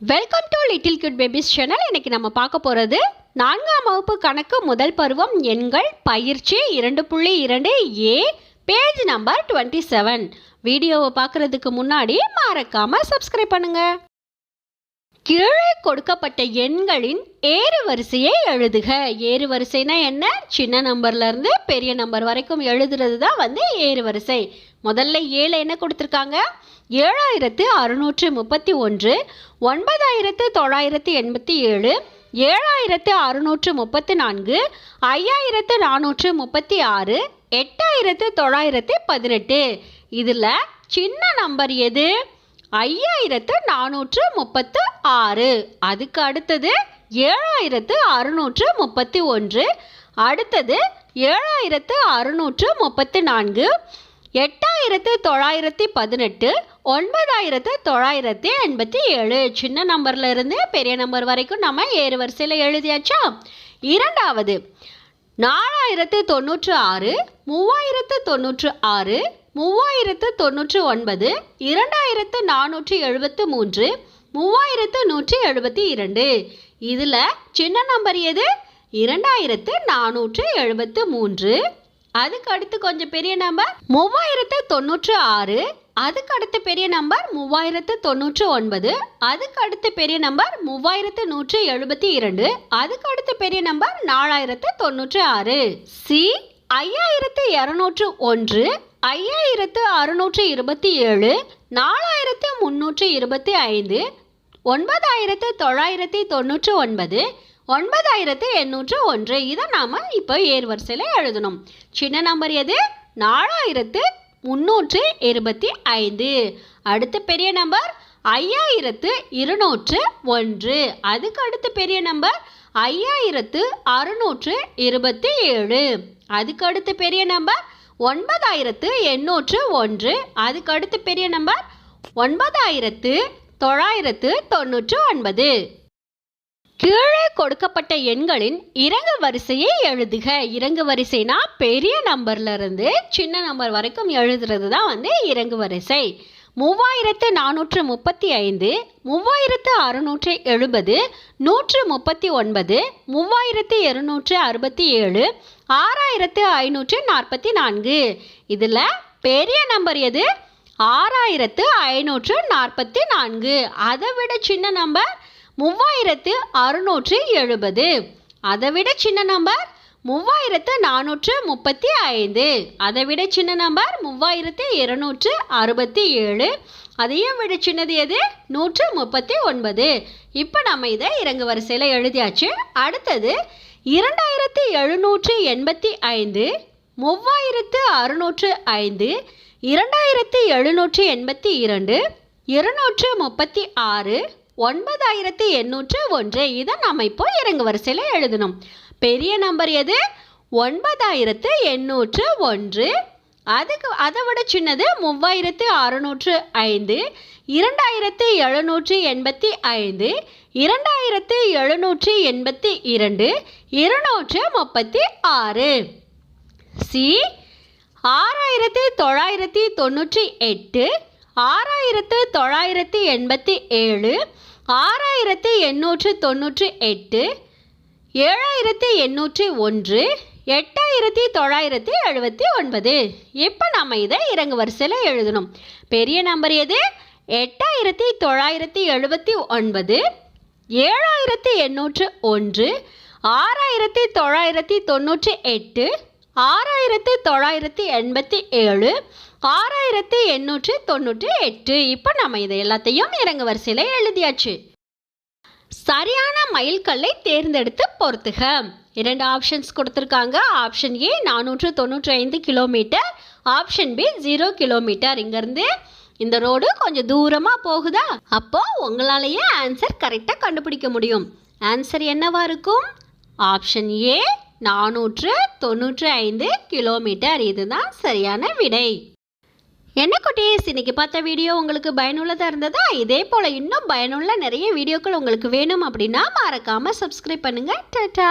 Welcome to little kid babies channel இன்னைக்கு நம்ம பார்க்க போகிறது நான்காம் வகுப்பு கணக்கு முதல் பருவம் எண்கள் பயிற்சி இரண்டு புள்ளி இரண்டு A page number twenty seven வீடியோவை பார்க்குறதுக்கு முன்னாடி மறக்காமல் சப்ஸ்கிரைப் பண்ணுங்கள் கீழே கொடுக்கப்பட்ட எண்களின் ஏறு வரிசையை எழுதுக. ஏறு வரிசைனா என்ன? சின்ன நம்பர்ல இருந்து பெரிய நம்பர் வரைக்கும் எழுதுறது தான் வந்து ஏறு வரிசை. முதல்ல ஏழு என்ன கொடுத்துருக்காங்க? ஏழாயிரத்து அறுநூற்று முப்பத்தி ஒன்று ஒன்பதாயிரத்து தொள்ளாயிரத்து எண்பத்தி ஏழு ஏழாயிரத்து அறுநூற்று முப்பத்தி நான்கு ஐயாயிரத்து நானூற்று முப்பத்தி ஆறு எட்டாயிரத்து தொள்ளாயிரத்து பதினெட்டு. இதில் சின்ன நம்பர் எது? ஐயாயிரத்து நானூற்று முப்பத்து ஆறு. அதுக்கு அடுத்தது ஏழாயிரத்து அறுநூற்று முப்பத்தி ஒன்று. அடுத்தது ஏழாயிரத்து அறுநூற்று முப்பத்து நான்கு. எட்டாயிரத்து தொள்ளாயிரத்தி பதினெட்டு. ஒன்பதாயிரத்து தொள்ளாயிரத்தி எண்பத்தி ஏழு. சின்ன நம்பர்ல இருந்து பெரிய நம்பர் வரைக்கும் நம்ம ஏறு வரிசையில் எழுதியாச்சா? இரண்டாவது நாலாயிரத்து தொண்ணூற்று ஆறு மூவாயிரத்து தொண்ணூற்று ஆறு மூவாயிரத்து தொண்ணூற்று ஒன்பது இரண்டாயிரத்து நானூற்றி எழுபத்து மூன்று மூவாயிரத்து நூற்றி எழுபத்தி இரண்டு. இதில் சின்ன நம்பர் எது? இரண்டாயிரத்து நானூற்று எழுபத்து மூன்று. அதுக்கு அடுத்து கொஞ்சம் பெரிய நம்பர் மூவாயிரத்து தொண்ணூற்று ஆறு. அதுக்கு அடுத்து பெரிய நம்பர் மூவாயிரத்து தொண்ணூற்று ஒன்பது. அதுக்கு அடுத்து பெரிய நம்பர் மூவாயிரத்து நூற்றி எழுபத்தி இரண்டு. அதுக்கு அடுத்து பெரிய நம்பர் நாலாயிரத்து தொண்ணூற்று ஆறு. சி ஐயாயிரத்து இரநூற்று ஒன்று. ஐயாயிரத்து அறுநூற்று இருபத்தி ஏழு நாலாயிரத்து முந்நூற்று இருபத்தி ஐந்து ஒன்பதாயிரத்து தொள்ளாயிரத்தி தொண்ணூற்று ஒன்பது ஒன்பதாயிரத்து எண்ணூற்று ஒன்று. இதை நாம் இப்போ ஏர் வரிசையில் எழுதணும். சின்ன நம்பர் எது? நாலாயிரத்து முந்நூற்று இருபத்தி ஐந்து. அடுத்த பெரிய நம்பர்? ஐயாயிரத்து இருநூற்று ஒன்று. அதுக்கு அடுத்த பெரிய நம்பர்? ஐயாயிரத்து அறுநூற்று இருபத்தி ஏழு. அதுக்கு அடுத்து பெரிய நம்பர்? ஒன்பதாயிரத்து எண்ணூற்று ஒன்று. அதுக்கு அடுத்து பெரிய நம்பர் ஒன்பதாயிரத்து தொள்ளாயிரத்து தொண்ணூற்று ஒன்பது. கீழே கொடுக்கப்பட்ட எண்களின் இறங்கு வரிசையை எழுதுக. இறங்கு வரிசைனா பெரிய நம்பர்லேருந்து சின்ன நம்பர் வரைக்கும் எழுதுறது தான் வந்து இறங்கு வரிசை. மூவாயிரத்து நானூற்று முப்பத்தி ஐந்து மூவாயிரத்து அறுநூற்று எழுபது நூற்று முப்பத்தி ஒன்பது மூவாயிரத்து இருநூற்று அறுபத்தி ஏழு ஆறாயிரத்து ஐநூற்று நாற்பத்தி நான்கு. இதில் பெரிய நம்பர் எது? ஆறாயிரத்து ஐநூற்று நாற்பத்தி நான்கு. அதை விட சின்ன நம்பர் மூவாயிரத்து அறுநூற்று எழுபது. அதை விட சின்ன நம்பர் மூவாயிரத்து நானூற்று முப்பத்தி ஐந்து. அதை விட சின்ன நம்பர் மூவாயிரத்து இருநூற்று அறுபத்தி ஏழு. அதையும் விட சின்னது எது? நூற்று முப்பத்தி ஒன்பது. இப்போ நம்ம இதை இறங்கு வரிசையில் எழுதியாச்சு. அடுத்தது இரண்டாயிரத்து எழுநூற்று எண்பத்தி ஐந்து மூவாயிரத்து அறுநூற்று ஐந்து இரண்டாயிரத்து எழுநூற்று எண்பத்தி இரண்டு இருநூற்று முப்பத்தி ஆறு ஒன்பதாயிரத்து எண்ணூற்று ஒன்று. இதை நம்ம இப்போ இறங்கு வரிசையில் எழுதணும். பெரிய நம்பர் எது? ஒன்பதாயிரத்து எண்ணூற்று ஒன்று. அதுக்கு அதை விட சின்னது மூவாயிரத்து அறுநூற்று ஐந்து இரண்டாயிரத்து எழுநூற்றி எண்பத்தி ஐந்து இரண்டாயிரத்து எழுநூற்றி எண்பத்தி இரண்டு இருநூற்று முப்பத்தி ஆறு. சி ஆறாயிரத்து தொள்ளாயிரத்தி தொண்ணூற்றி எட்டு ஆறாயிரத்து தொள்ளாயிரத்தி எண்பத்தி ஏழு ஆறாயிரத்து எண்ணூற்று தொண்ணூற்றி எட்டு ஏழாயிரத்து எண்ணூற்றி ஒன்று எட்டாயிரத்தி தொள்ளாயிரத்தி எழுபத்தி ஒன்பது. இப்போ நம்ம இதை இறங்கு வரிசையில் எழுதணும். பெரிய நம்பர் எது? எட்டாயிரத்தி தொள்ளாயிரத்தி எழுபத்தி ஒன்பது ஏழாயிரத்தி எண்ணூற்று ஒன்று ஆறாயிரத்தி தொள்ளாயிரத்தி தொண்ணூற்றி எட்டு ஆறாயிரத்து தொள்ளாயிரத்தி எண்பத்தி ஏழு ஆறாயிரத்து எண்ணூற்று தொண்ணூற்றி எட்டு. இப்போ நம்ம இதை எல்லாத்தையும் இறங்கு வரிசையில் எழுதியாச்சு. சரியான மைல்கல்லை தேர்ந்தெடுத்து பொறுத்துக இரண்டு ஆப்ஷன்ஸ் கொடுத்துருக்காங்க. ஆப்ஷன் ஏ நானூற்று தொண்ணூற்றி ஐந்து kilometre option B zero kilometre இங்கேருந்து இந்த ரோடு கொஞ்சம் தூரமாக போகுதா? அப்போ உங்களாலேயே ஆன்சர் கரெக்டாக கண்டுபிடிக்க முடியும். ஆன்சர் என்னவா இருக்கும்? ஆப்ஷன் ஏ நானூற்று தொண்ணூற்றி ஐந்து கிலோமீட்டர் இதுதான் சரியான விடை. என்ன குட்டீஸ் இன்னைக்கு பார்த்த வீடியோ உங்களுக்கு பயனுள்ளதாக இருந்ததா? இதே போல் இன்னும் பயனுள்ள நிறைய வீடியோக்கள் உங்களுக்கு வேணும் அப்படின்னா மறக்காமல் சப்ஸ்கிரைப் பண்ணுங்கள் டாட்டா